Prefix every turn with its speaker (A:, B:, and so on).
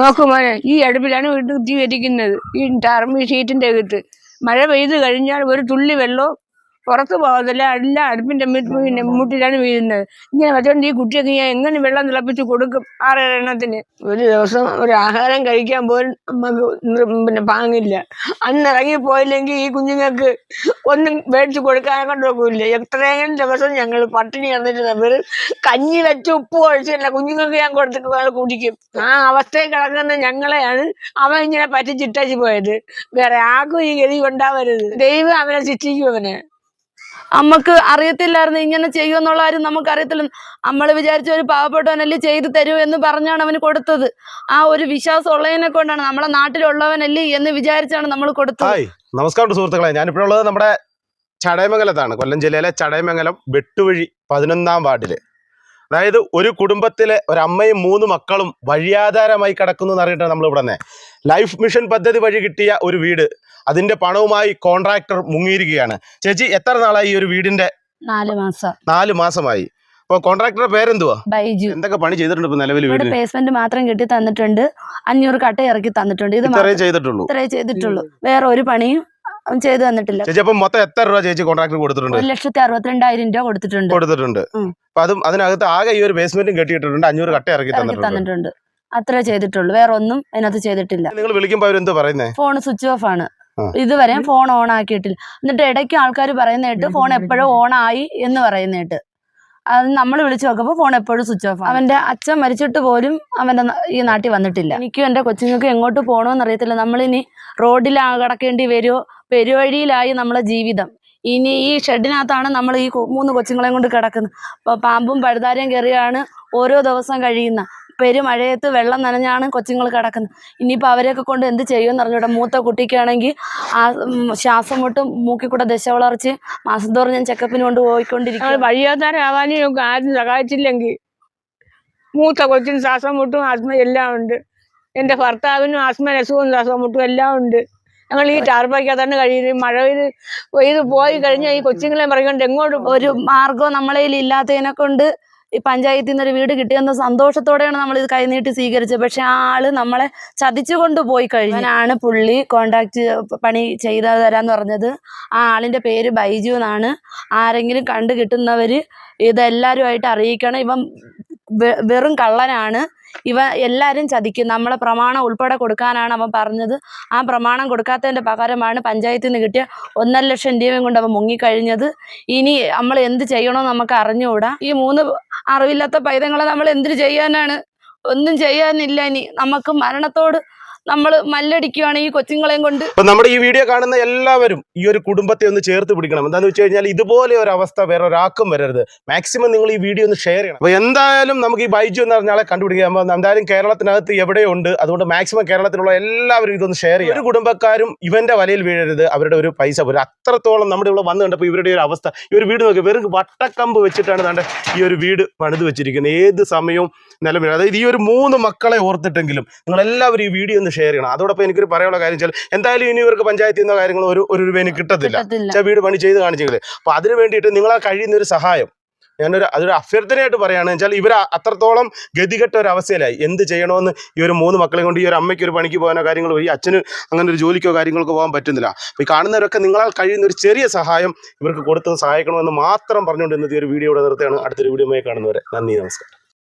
A: നോക്കൂ മോനെ ഈ അടുപ്പിലാണ് വീട്ടിൽ തീ വരിക്കുന്നത് ഈ ടർമി ഷീറ്റിന്റെ അകത്ത്. മഴ പെയ്ത് കഴിഞ്ഞാൽ ഒരു തുള്ളി വെള്ളവും പുറത്ത് പോകത്തില്ല. എല്ലാം അടുപ്പിന്റെ പിന്നെ മുട്ടിലാണ് വീഴുന്നത്. ഇങ്ങനെ വെച്ചോണ്ട് ഈ കുട്ടിയൊക്കെ ഞാൻ എങ്ങനെ വെള്ളം തിളപ്പിച്ച് കൊടുക്കും ആറെണ്ണത്തിന് ഒരു ദിവസം ഒരു ആഹാരം കഴിക്കാൻ പോലും നമുക്ക് പിന്നെ പാങ്ങില്ല. അന്ന് ഇറങ്ങി പോയില്ലെങ്കിൽ ഈ കുഞ്ഞുങ്ങൾക്ക് ഒന്നും മേടിച്ച് കൊടുക്കാൻ കൊണ്ടൊക്കില്ല എത്രയും ദിവസം ഞങ്ങൾ പട്ടിണി കിടന്നിട്ട് നമ്മൾ കഞ്ഞി വെച്ച് ഉപ്പ് ഒഴിച്ചില്ല കുഞ്ഞുങ്ങൾക്ക് ഞാൻ കൊടുത്തിട്ട് കുടിക്കും. ആ അവസ്ഥയിൽ കിടക്കുന്ന ഞങ്ങളെയാണ് അവൻ ഇങ്ങനെ പറ്റിച്ചിട്ടു പോയത്. വേറെ ആർക്കും ഈ ഗതി ഉണ്ടാവരുത് ദൈവം അവനെ ശിക്ഷിക്കും അവനെ.
B: അമ്മയ്ക്ക് അറിയത്തില്ലായിരുന്നു ഇങ്ങനെ ചെയ്യുമെന്നുള്ള കാര്യം നമുക്ക് അറിയത്തില്ല നമ്മൾ വിചാരിച്ച ഒരു പാവപ്പെട്ടവനല്ലേ ചെയ്തു തരൂ എന്ന് പറഞ്ഞാണ് അവന് കൊടുത്തത്. ആ ഒരു വിശ്വാസം ഉള്ളതിനെ കൊണ്ടാണ് നമ്മളെ നാട്ടിലുള്ളവനല്ലേ എന്ന് വിചാരിച്ചാണ് നമ്മൾ കൊടുത്തത്.
C: നമസ്കാരം സുഹൃത്തുക്കളെ. ഞാനിപ്പോഴുള്ളത് നമ്മുടെ ചടയമംഗലത്താണ്. കൊല്ലം ജില്ലയിലെ ചടയമംഗലം വെട്ടുവഴി പതിനൊന്നാം വാർഡിൽ. അതായത് ഒരു കുടുംബത്തിലെ ഒരു അമ്മയും മൂന്ന് മക്കളും വഴിയാധാരമായി കിടക്കുന്നു എന്ന് അറിഞ്ഞിട്ടാണ് നമ്മൾ ഇവിടെ ലൈഫ് മിഷൻ പദ്ധതി വഴി കിട്ടിയ ഒരു വീട്. അതിന്റെ പണവുമായി കോൺട്രാക്ടർ മുങ്ങിയിരിക്കുകയാണ്. ചേച്ചി എത്ര നാളായി ഈ ഒരു വീടിന്റെ
B: നാല് മാസം.
C: നാല് മാസമായി. അപ്പോൾ കോൺട്രാക്ടറുടെ പേരെന്തുവാ?
B: ബൈജു.
C: എന്തൊക്കെ പണി ചെയ്തിട്ടുണ്ട് ഇപ്പൊ നിലവിൽ വീട്
B: പേസ്മെന്റ് മാത്രം കിട്ടി തന്നിട്ടുണ്ട്. അഞ്ഞൂറ് കട്ട ഇറക്കി തന്നിട്ടുണ്ട്. ഇത്
C: ഇത്രയും ചെയ്തിട്ടുള്ളൂ.
B: ഇത്രേ ചെയ്തിട്ടുള്ളൂ. വേറെ ഒരു പണിയും ചെയ്തു തന്നിട്ടില്ല.
C: ചേച്ചി അപ്പം മൊത്തം എത്ര രൂപ ചേച്ചി കോൺട്രാക്ടർ കൊടുത്തിട്ടുണ്ട്?
B: ഒരു ലക്ഷത്തി അറുപത്തിരണ്ടായിരം രൂപ കൊടുത്തിട്ടുണ്ട്.
C: കൊടുത്തിട്ടുണ്ട്. അപ്പൊ അതും അതിനകത്ത് ആകെ ഈ ഒരു ബേസ്മെന്റും കെട്ടിയിട്ടുണ്ട്. അഞ്ഞൂറ് കട്ട ഇറക്കി
B: ഇറക്കി
C: തന്നിട്ടുണ്ട്.
B: തന്നിട്ടുണ്ട്. അത്രേ ചെയ്തിട്ടുള്ളൂ. വേറെ ഒന്നും അതിനകത്ത് ചെയ്തിട്ടില്ല.
C: നിങ്ങൾ വിളിക്കുമ്പോൾ അവരെന്ത് പറയുന്നേ?
B: ഫോൺ സ്വിച്ച് ഓഫ് ആണ്. ഇതുവരെ ഫോൺ ഓൺ ആക്കിയിട്ടില്ല. എന്നിട്ട് ഇടയ്ക്ക് ആൾക്കാർ പറയുന്ന കേട്ട് ഫോൺ എപ്പോഴും ഓൺ ആയി എന്ന് പറയുന്ന കേട്ട് അത് നമ്മൾ വിളിച്ചു നോക്കുമ്പോൾ ഫോൺ എപ്പോഴും സ്വിച്ച് ഓഫ് അവന്റെ അച്ഛൻ മരിച്ചിട്ട് പോലും അവന്റെ ഈ നാട്ടിൽ വന്നിട്ടില്ല. എനിക്കും എന്റെ കൊച്ചുങ്ങൾക്കും എങ്ങോട്ട് പോകണമെന്ന് അറിയത്തില്ല. നമ്മളിനി റോഡിൽ കിടക്കേണ്ടി വരുമോ പെരുവഴിയിലായി നമ്മളെ ജീവിതം. ഇനി ഈ ഷെഡിനകത്താണ് നമ്മൾ ഈ മൂന്ന് കൊച്ചുങ്ങളെയും കൊണ്ട് കിടക്കുന്നത്. അപ്പോൾ പാമ്പും പഴുതാരയും കയറിയാണ് ഓരോ ദിവസം കഴിയുന്ന. പെരുമഴയത്ത് വെള്ളം നനഞ്ഞാണ് കൊച്ചുങ്ങൾ കിടക്കുന്നത്. ഇനിയിപ്പോൾ അവരെയൊക്കെ കൊണ്ട് എന്ത് ചെയ്യുമെന്ന് അറിഞ്ഞൂടെ. മൂത്ത കുട്ടിക്കാണെങ്കിൽ ആ ശ്വാസം മുട്ടും മൂക്കിക്കൂടെ ദശ വളർച്ച് മാസം തോറും ഞാൻ ചെക്കപ്പിന് കൊണ്ട് പോയിക്കൊണ്ടിരിക്കും.
A: ഞങ്ങൾക്ക് ആരും സഹായിച്ചില്ലെങ്കിൽ. മൂത്ത കൊച്ചിന് ശ്വാസം മുട്ടും ആസ്മ എല്ലാം ഉണ്ട്. എന്റെ ഭർത്താവിനും ആസ്മ രസവും ശ്വാസം മുട്ടും എല്ലാം ഉണ്ട്. ഞങ്ങൾ ഈ ടാർപ്പയ്ക്കകത്താണ് കഴിയുന്നത്. മഴ പെയ്ത് പെയ്ത് പോയി കഴിഞ്ഞാൽ ഈ കൊച്ചുങ്ങളെ പറയുകൊണ്ട് എങ്ങോട്ട്
B: ഒരു മാർഗം നമ്മളെ ഇല്ലാത്തതിനെ കൊണ്ട് ഈ പഞ്ചായത്തിൽ നിന്നൊരു വീട് കിട്ടിയെന്ന സന്തോഷത്തോടെയാണ് നമ്മൾ ഇത് കൈനീട്ടി സ്വീകരിച്ചത്. പക്ഷെ ആ ആൾ നമ്മളെ ചതിച്ചു കൊണ്ട് പോയി കഴിഞ്ഞു. അവനാണ് പുള്ളി കോണ്ടാക്ട് പണി ചെയ്തു തരാന്ന് പറഞ്ഞത്. ആ ആളിന്റെ പേര് ബൈജു എന്നാണ്. ആരെങ്കിലും കണ്ടു കിട്ടുന്നവര് ഇതെല്ലാവരുമായിട്ട് അറിയിക്കണം. ഇവൻ വെറും കള്ളനാണ്. ഇവ എല്ലാവരും ചതിക്കും. നമ്മളെ പ്രമാണം ഉൾപ്പെടെ കൊടുക്കാനാണ് അവൻ പറഞ്ഞത്. ആ പ്രമാണം കൊടുക്കാത്തതിന്റെ പകരമാണ് പഞ്ചായത്തിൽ നിന്ന് കിട്ടിയ ഒന്നര ലക്ഷം രൂപയും കൊണ്ട് അവൻ മുങ്ങിക്കഴിഞ്ഞത്. ഇനി നമ്മൾ എന്ത് ചെയ്യണമെന്ന് നമുക്ക് അറിഞ്ഞുകൂടാ. ഈ മൂന്ന് അറിവില്ലാത്ത പൈതങ്ങളെ നമ്മൾ എന്തിനു ചെയ്യാനാണ്? ഒന്നും ചെയ്യാനില്ല ഇനി. നമുക്ക് മരണത്തോട് നമ്മൾ മല്ലടിക്കുകയാണ് ഈ കൊച്ചുങ്ങളെയും കൊണ്ട്.
C: നമ്മുടെ ഈ വീഡിയോ കാണുന്ന എല്ലാവരും ഈ ഒരു കുടുംബത്തെ ഒന്ന് ചേർത്ത് പിടിക്കണം. എന്താന്ന് വെച്ച് കഴിഞ്ഞാൽ ഇതുപോലെ ഒരു അവസ്ഥ വേറെ ഒരാൾക്കും വരരുത്. മാക്സിമം നിങ്ങൾ ഈ വീഡിയോ ഒന്ന് ഷെയർ ചെയ്യണം. അപ്പൊ എന്തായാലും നമുക്ക് ഈ ബൈജു എന്ന് പറഞ്ഞ കണ്ടുപിടിക്കാൻ പോകുന്നത് എന്തായാലും കേരളത്തിനകത്ത് എവിടെയുണ്ട് അതുകൊണ്ട് മാക്സിമം കേരളത്തിലുള്ള എല്ലാവരും ഇതൊന്ന് ഷെയർ ചെയ്യും ഒരു കുടുംബക്കാരും ഇവന്റെ വലയിൽ വീഴരുത്. അവരുടെ ഒരു പൈസ പോലും അത്രത്തോളം നമ്മുടെ ഇവിടെ വന്നു കണ്ടപ്പോൾ ഇവരുടെ ഒരു അവസ്ഥ. ഈ ഒരു വീട് നോക്കി വെറും വട്ടക്കമ്പ് വെച്ചിട്ടാണ് നമ്മുടെ ഈ ഒരു വീട് പണിത് വെച്ചിരിക്കുന്നത്. ഏത് സമയവും നിലവിൽ. അതായത് ഈ ഒരു മൂന്ന് മക്കളെ ഓർത്തിട്ടെങ്കിലും നിങ്ങളെല്ലാവരും ഈ വീഡിയോ ഒന്ന് ഷെയർ ചെയ്യണം. അതോടൊപ്പം എനിക്കൊരു പറയാനുള്ള കാര്യം വെച്ചാൽ എന്തായാലും ഇനി ഇവർക്ക് പഞ്ചായത്തിൽ നിന്നോ കാര്യങ്ങളോ ഒരു ഒരു രൂപേന് കിട്ടത്തില്ല. വീട് പണി ചെയ്ത് കാണിച്ചെങ്കിൽ അപ്പൊ അതിന് വേണ്ടിയിട്ട് നിങ്ങളാ കഴിയുന്ന ഒരു സഹായം. ഞാനൊരു അതൊരു അഭ്യർത്ഥനയായിട്ട് പറയുകയാണെന്ന് വെച്ചാൽ ഇവർ അത്രത്തോളം ഗതികെട്ട ഒരു അവസ്ഥയിലായി. എന്ത് ചെയ്യണമെന്ന് ഈ ഒരു മൂന്ന് മക്കളെ കൊണ്ട് ഈ ഒരു അമ്മയ്ക്ക് ഒരു പണിക്ക് പോകാനോ കാര്യങ്ങളോ ഈ അച്ഛന് അങ്ങനെ ഒരു ജോലിക്കോ കാര്യങ്ങൾക്കോ പോകാൻ പറ്റുന്നില്ല. അപ്പോൾ ഈ കാണുന്നവരൊക്കെ നിങ്ങളാൽ കഴിയുന്ന ഒരു ചെറിയ സഹായം ഇവർക്ക് കൊടുത്ത് സഹായിക്കണമെന്ന് മാത്രം പറഞ്ഞുകൊണ്ട് ഇന്നത്തെ ഒരു വീഡിയോ ഇവിടെ നിർത്തുകയാണ്. അടുത്തൊരു വീഡിയോ കാണുന്നവരെ നന്ദി നമസ്കാരം.